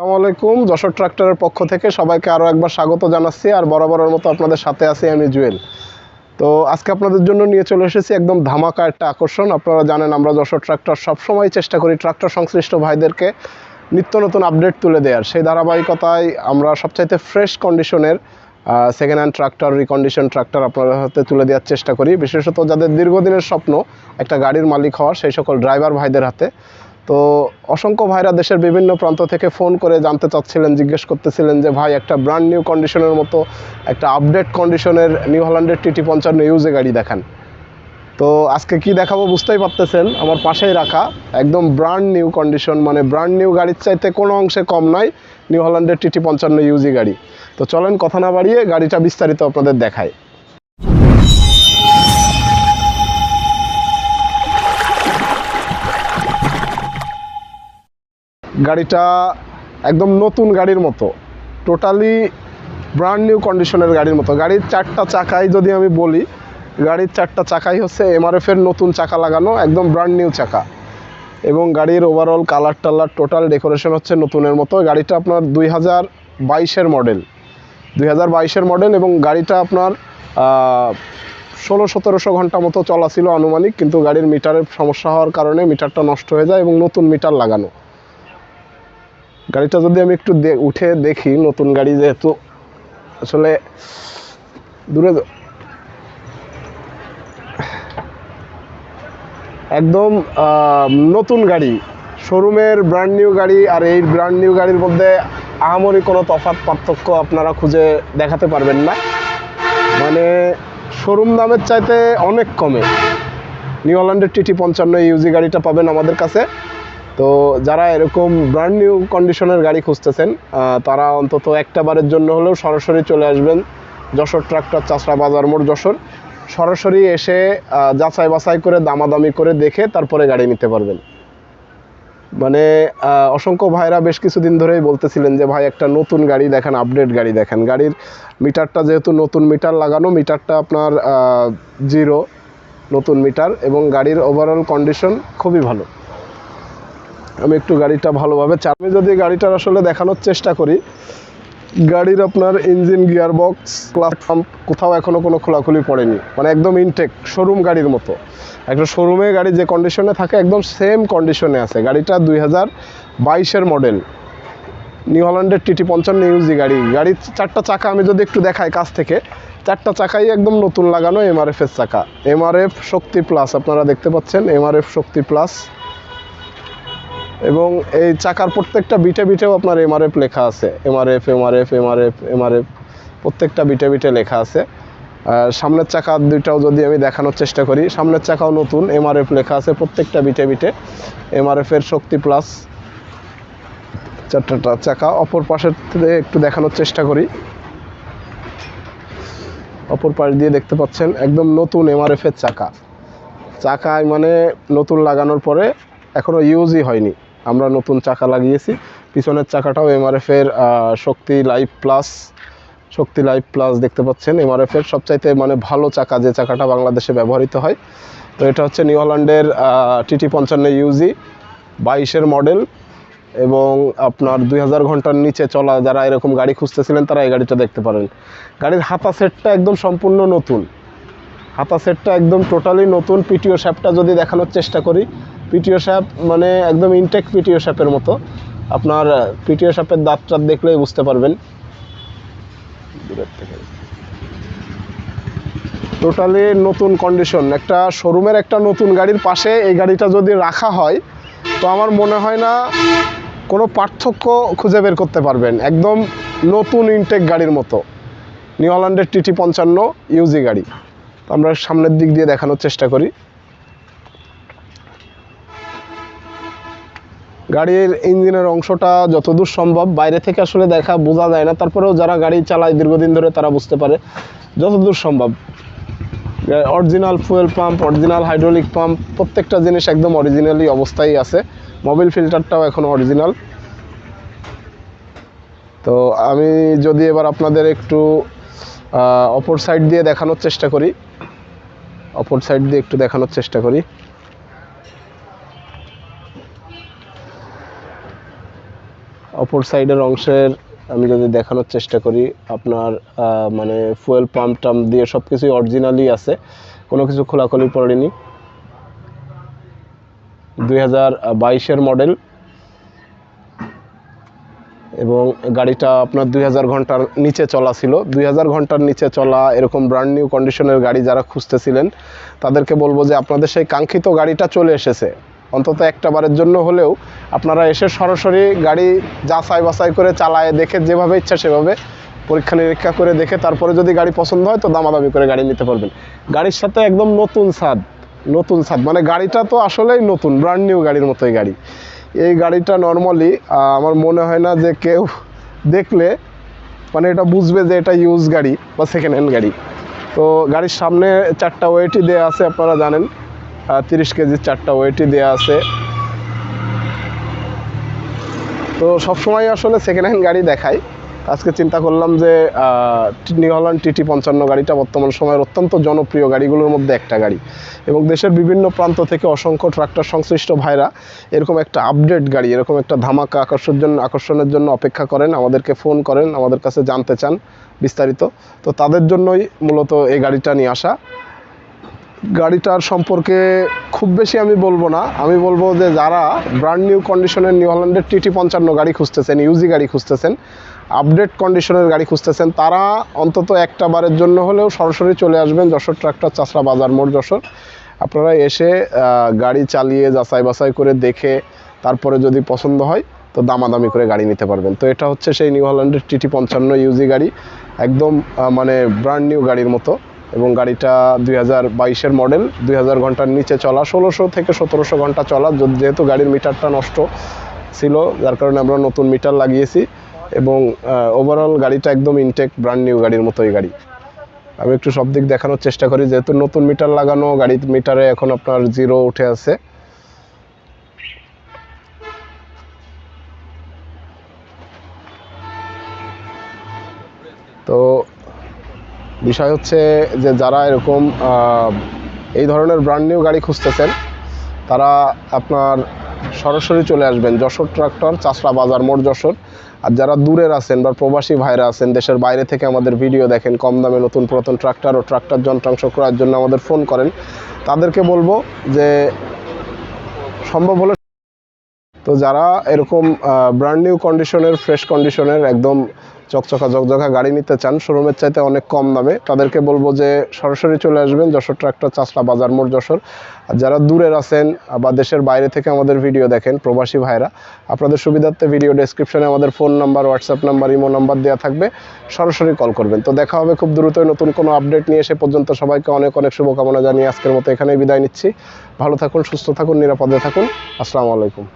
আসসালামু আলাইকুম। যশোর ট্রাক্টরের পক্ষ থেকে সবাইকে আরও একবার স্বাগত জানাচ্ছি, আর বরাবরের মতো আপনাদের সাথে আছি আমি জুয়েল। তো আজকে আপনাদের জন্য নিয়ে চলে এসেছি একদম ধামাকা একটা আকর্ষণ। আপনারা জানেন আমরা যশোর ট্রাক্টর সবসময় চেষ্টা করি ট্রাক্টর সংশ্লিষ্ট ভাইদেরকে নিত্য নতুন আপডেট তুলে দেওয়ার। সেই ধারাবাহিকতায় আমরা সবচাইতে ফ্রেশ কন্ডিশনের second hand tractor recondition tractor আপনাদের হাতে তুলে দেওয়ার চেষ্টা করি। বিশেষত যাদের দীর্ঘদিনের স্বপ্ন একটা গাড়ির মালিক হওয়ার, সেই সকল ড্রাইভার ভাইদের হাতে। তো অসংখ্য ভাইরা দেশের বিভিন্ন প্রান্ত থেকে ফোন করে জানতে চাচ্ছিলেন, জিজ্ঞেস করতেছিলেন যে, ভাই, একটা ব্র্যান্ড নিউ কন্ডিশনের মতো একটা আপডেট কন্ডিশনের নিউ হল্যান্ডের টিটি পঞ্চান্ন ইউজে গাড়ি দেখান। তো আজকে কি দেখাবো বুঝতেই পারতেছেন, আমার পাশেই রাখা একদম ব্র্যান্ড নিউ কন্ডিশন মানে ব্র্যান্ড নিউ গাড়ির চাইতে কোনো অংশে কম নয় নিউ হল্যান্ডের টিটি পঞ্চান্ন ইউজি গাড়ি। তো চলেন কথা না বাড়িয়ে গাড়িটা বিস্তারিত আপনাদের দেখায় গাড়িটা একদম নতুন গাড়ির মতো টোটালি ব্র্যান্ড নিউ কন্ডিশনের গাড়ির মতো। গাড়ির চারটা চাকাই যদি আমি বলি, গাড়ির চারটা চাকাই হচ্ছে এমআরএফের নতুন চাকা লাগানো, একদম ব্র্যান্ড নিউ চাকা। এবং গাড়ির ওভারঅল কালার টালার টোটাল ডেকোরেশন হচ্ছে নতুনের মতো। গাড়িটা আপনার দুই হাজার বাইশের মডেল দুই হাজার বাইশের মডেল এবং গাড়িটা আপনার ষোলো সতেরোশো ঘণ্টা মতো চলা ছিল আনুমানিক, কিন্তু গাড়ির মিটারের সমস্যা হওয়ার কারণে মিটারটা নষ্ট হয়ে যায় এবং নতুন মিটার লাগানো। গাড়িটা যদি আমি একটু উঠে দেখি, নতুন গাড়ি যেহেতু, আসলে দূরে একদম নতুন গাড়ি। শোরুমের ব্র্যান্ড নিউ গাড়ি আর এই ব্র্যান্ড নিউ গাড়ির মধ্যে আহামরি কোনো তফাৎ পার্থক্য আপনারা খুঁজে দেখাতে পারবেন না। মানে শোরুম দামের চাইতে অনেক কমে। নিউ হল্যান্ডের টিটি পঞ্চান্ন ইউজি গাড়িটা পাবেন আমাদের কাছে। তো যারা এরকম ব্র্যান্ড নিউ কন্ডিশনের গাড়ি খুঁজতেছেন তারা অন্তত একটা বারের জন্য হলেও সরাসরি চলে আসবেন যশোর ট্রাক্টর চাষরা বাজার মোড় যশোর। সরাসরি এসে যাচাই বাছাই করে, দামাদামি করে দেখে তারপরে গাড়ি নিতে পারবেন। মানে অসংখ্য ভাইরা বেশ কিছুদিন ধরেই বলতেছিলেন যে, ভাই, একটা নতুন গাড়ি দেখেন আপডেট গাড়ি দেখেন। গাড়ির মিটারটা যেহেতু নতুন মিটার লাগানো, মিটারটা আপনার জিরো নতুন মিটার এবং গাড়ির ওভারঅল কন্ডিশন খুবই ভালো। আমি একটু গাড়িটা ভালোভাবে আমি যদি গাড়িটার আসলে দেখানোর চেষ্টা করি, গাড়ির আপনার ইঞ্জিন গিয়ার বক্স প্ল্যাটফর্ম কোথাও এখনও কোনো খোলাখুলি পড়েনি। মানে একদম ইনটেক শোরুম গাড়ির মতো। একটা শোরুমে গাড়ি যে কন্ডিশনে থাকে, একদম সেম কন্ডিশনে আছে। গাড়িটা দুই হাজার বাইশের মডেল নিউ হল্যান্ডের টিটি পঞ্চান্ন ইউজি গাড়ি। গাড়ির চারটা চাকা আমি যদি একটু দেখাই কাছ থেকে, চারটা চাকাই একদম নতুন লাগানো এমআরএফ এর চাকা। এমআরএফ শক্তি প্লাস আপনারা দেখতে পাচ্ছেন এমআরএফ শক্তি প্লাস এবং এই চাকার প্রত্যেকটা বিটে বিটেও আপনার এমআরএফ লেখা আছে। এমআরএফ এমআরএফ এমআরএফ এমআরএফ প্রত্যেকটা বিটে বিটে লেখা আছে। সামনের চাকা দুইটাও যদি আমি দেখানোর চেষ্টা করি, সামনের চাকাও নতুন এমআরএফ লেখা আছে প্রত্যেকটা বিটে বিটে। এমআরএফ এর শক্তি প্লাস চারটা চাকা। অপর পাশের থেকে একটু দেখানোর চেষ্টা করি। অপর পাশ দিয়ে দেখতে পাচ্ছেন, একদম নতুন এমআরএফ এর চাকা। চাকায় মানে নতুন লাগানোর পরে এখনও ইউজই হয়নি। আমরা নতুন চাকা লাগিয়েছি। পিছনের চাকাটাও এমআরএফ এর আহ, Shakti life plus Shakti life plus দেখতে পাচ্ছেন। এমআরএফ এর সবচাইতে মানে ভালো চাকা যে চাকাটা বাংলাদেশে ব্যবহৃত হয়। তো এটা হচ্ছে নিউ হল্যান্ডের টিটি পঞ্চান্ন ইউজি বাইশের মডেল এবং আপনার দুই হাজার ঘণ্টার নিচে চলা যারা এরকম গাড়ি খুঁজতেছিলেন তারা এই গাড়িটা দেখতে পারেন। গাড়ির হাতা সেটটা একদম সম্পূর্ণ নতুন। হাতা সেটটা একদম টোটালি নতুন। পিটিও শ্যাপটা যদি দেখানোর চেষ্টা করি পিটিও শ্যাপ মানে একদম ইনটেক পিটিও শ্যাপের মতো। আপনার পিটিও শ্যাপের দাঁত টাত দেখলেই বুঝতে পারবেন। টোটালি নতুন কন্ডিশন একটা শোরুমের একটা নতুন গাড়ির পাশে এই গাড়িটা যদি রাখা হয়, তো আমার মনে হয় না কোনো পার্থক্য খুঁজে বের করতে পারবেন। একদম নতুন ইনটেক গাড়ির মতো। নিউ হল্যান্ডের টিটি পঞ্চান্ন ইউজি গাড়ি। আমরা সামনের দিক দিয়ে দেখানোর চেষ্টা করি। গাড়ির ইঞ্জিনের অংশটা যতদূর সম্ভব, বাইরে থেকে আসলে দেখা বোঝা যায় না। তারপরেও যারা গাড়ি চালায় দীর্ঘদিন ধরে, তারা বুঝতে পারে যতদূর সম্ভব। Original fuel pump original hydraulic pump প্রত্যেকটা জিনিস একদম অরিজিনালি অবস্থায় আছে। মোবিল ফিল্টারটাও এখন অরিজিনাল তো আমি যদি এবার আপনাদের একটু অপর সাইড দিয়ে দেখানোর চেষ্টা করি। অপর সাইড দিয়ে একটু দেখানোর চেষ্টা করি। অপর সাইডের অংশের আমি যদি দেখানোর চেষ্টা করি, আপনার মানে ফুয়েল পাম্প টাম্প দিয়ে সব কিছুই অরিজিনালি আছে। কোনো কিছু খোলাখুলি পড়েনি। দুই হাজার বাইশের মডেল এবং গাড়িটা আপনার দুই হাজার ঘণ্টার নিচে চলা ছিল। দুই হাজার ঘণ্টার নিচে চলা এরকম ব্র্যান্ড নিউ কন্ডিশনের গাড়ি যারা খুঁজতেছিলেন, তাদেরকে বলব যে আপনাদের সেই কাঙ্ক্ষিত গাড়িটা চলে এসেছে। অন্তত একটা বারের জন্য হলেও আপনারা এসে সরাসরি গাড়ি যাচাই বাছাই করে চালায় দেখে যেভাবে ইচ্ছা সেভাবে পরীক্ষা নিরীক্ষা করে দেখে তারপরে যদি গাড়ি পছন্দ হয় তো দামাদামি করে গাড়ি নিতে পারবেন। গাড়ির সাথে একদম নতুন স্বাদ নতুন স্বাদ। মানে গাড়িটা তো আসলেই নতুন ব্র্যান্ড নিউ গাড়ির মতোই গাড়ি। এই গাড়িটা নর্মালি আমার মনে হয় না যে কেউ দেখলে মানে এটা বুঝবে যে এটা ইউজ গাড়ি বা সেকেন্ড হ্যান্ড গাড়ি। তো গাড়ির সামনে চারটা ওয়েটই দেওয়া আছে, আপনারা জানেন। তিরিশ কেজির চারটা ওয়েটই দেওয়া আছে। তো সবসময় আসলে সেকেন্ড হ্যান্ড গাড়ি দেখাই। আজকে চিন্তা করলাম যে নিউ হল্যান্ড টিটি পঞ্চান্ন গাড়িটা বর্তমান সময়ের অত্যন্ত জনপ্রিয় গাড়িগুলোর মধ্যে একটা গাড়ি। এবং দেশের বিভিন্ন প্রান্ত থেকে অসংখ্য ট্রাক্টর সংশ্লিষ্ট ভাইরা এরকম একটা আপডেট গাড়ি, এরকম একটা ধামাকা আকর্ষণের জন্য আকর্ষণের জন্য অপেক্ষা করেন, আমাদেরকে ফোন করেন, আমাদের কাছে জানতে চান বিস্তারিত। তো তাদের জন্যই মূলত এই গাড়িটা নিয়ে আসা। গাড়িটার সম্পর্কে খুব বেশি আমি বলব না। আমি বলব যে যারা ব্র্যান্ড নিউ কন্ডিশনের নিউ হল্যান্ডের টিটি পঞ্চান্ন গাড়ি খুঁজতেছেন ইউজি গাড়ি খুঁজতেছেন আপডেট কন্ডিশনের গাড়ি খুঁজতেছেন, তারা অন্তত একটা বারের জন্য হলেও সরাসরি চলে আসবেন যশোর ট্রাক্টর চাষরা বাজার মোড় যশোর। আপনারা এসে গাড়ি চালিয়ে যাচাই বাছাই করে দেখে তারপরে যদি পছন্দ হয়, তো দামাদামি করে গাড়ি নিতে পারবেন। তো এটা হচ্ছে সেই নিউ হল্যান্ডের টিটি পঞ্চান্ন ইউজি গাড়ি। একদম মানে ব্র্যান্ড নিউ গাড়ির মতো। এবং গাড়িটা দুই হাজার বাইশের মডেল, দুই হাজার ঘণ্টার নিচে চলা, ষোলোশো থেকে সতেরোশো ঘণ্টা চলা যেহেতু গাড়ির মিটারটা নষ্ট ছিল, যার কারণে আমরা নতুন মিটার লাগিয়েছি এবং ওভারঅল গাড়িটা একদম ইনটেক ব্র্যান্ড নিউ গাড়ির মতোই গাড়ি। আমি একটু সব দিক দেখানোর চেষ্টা করি, যেহেতু নতুন মিটার লাগানো, গাড়ির মিটারে এখন আপনার জিরো উঠে আছে। তো বিষয় হচ্ছে যে যারা এরকম এই ধরনের ব্র্যান্ড নিউ গাড়ি খুঁজতেছেন, তারা আপনার সরাসরি চলে আসবেন যশোর ট্রাক্টর চাষরা বাজার মোড় যশোর। আর যারা দূরের আছেন বা প্রবাসী ভাইরা আছেন, দেশের বাইরে থেকে আমাদের ভিডিও দেখেন, কম দামে নতুন পুরাতন ট্রাক্টর ও ট্রাক্টর যন্ত্রাংশ ক্রয়ের জন্য আমাদের ফোন করেন। তাদেরকে বলব যে, সম্ভব হলে তো যারা এরকম ব্র্যান্ড নিউ কন্ডিশনের ফ্রেশ কন্ডিশনের একদম চকচকা ঝকঝকা গাড়ি নিতে চান শোরুমের চাইতে অনেক কম দামে, তাদেরকে বলব যে সরাসরি চলে আসবেন যশোর ট্রাক্টর চাষলা বাজার মোড় যশোর। আর যারা দূরের আছেন বা দেশের বাইরে থেকে আমাদের ভিডিও দেখেন, প্রবাসী ভাইরা, আপনাদের সুবিধার্থে ভিডিও ডেসক্রিপশনে আমাদের phone number WhatsApp number imo number দেওয়া থাকবে, সরাসরি কল করবেন। তো দেখা হবে খুব দ্রুতই নতুন কোনো আপডেট নিয়ে, সে পর্যন্ত সবাইকে অনেক অনেক শুভকামনা জানিয়ে আজকের মতো এখানেই বিদায় নিচ্ছি। ভালো থাকুন, সুস্থ থাকুন, নিরাপদে থাকুন। আসসালামু আলাইকুম।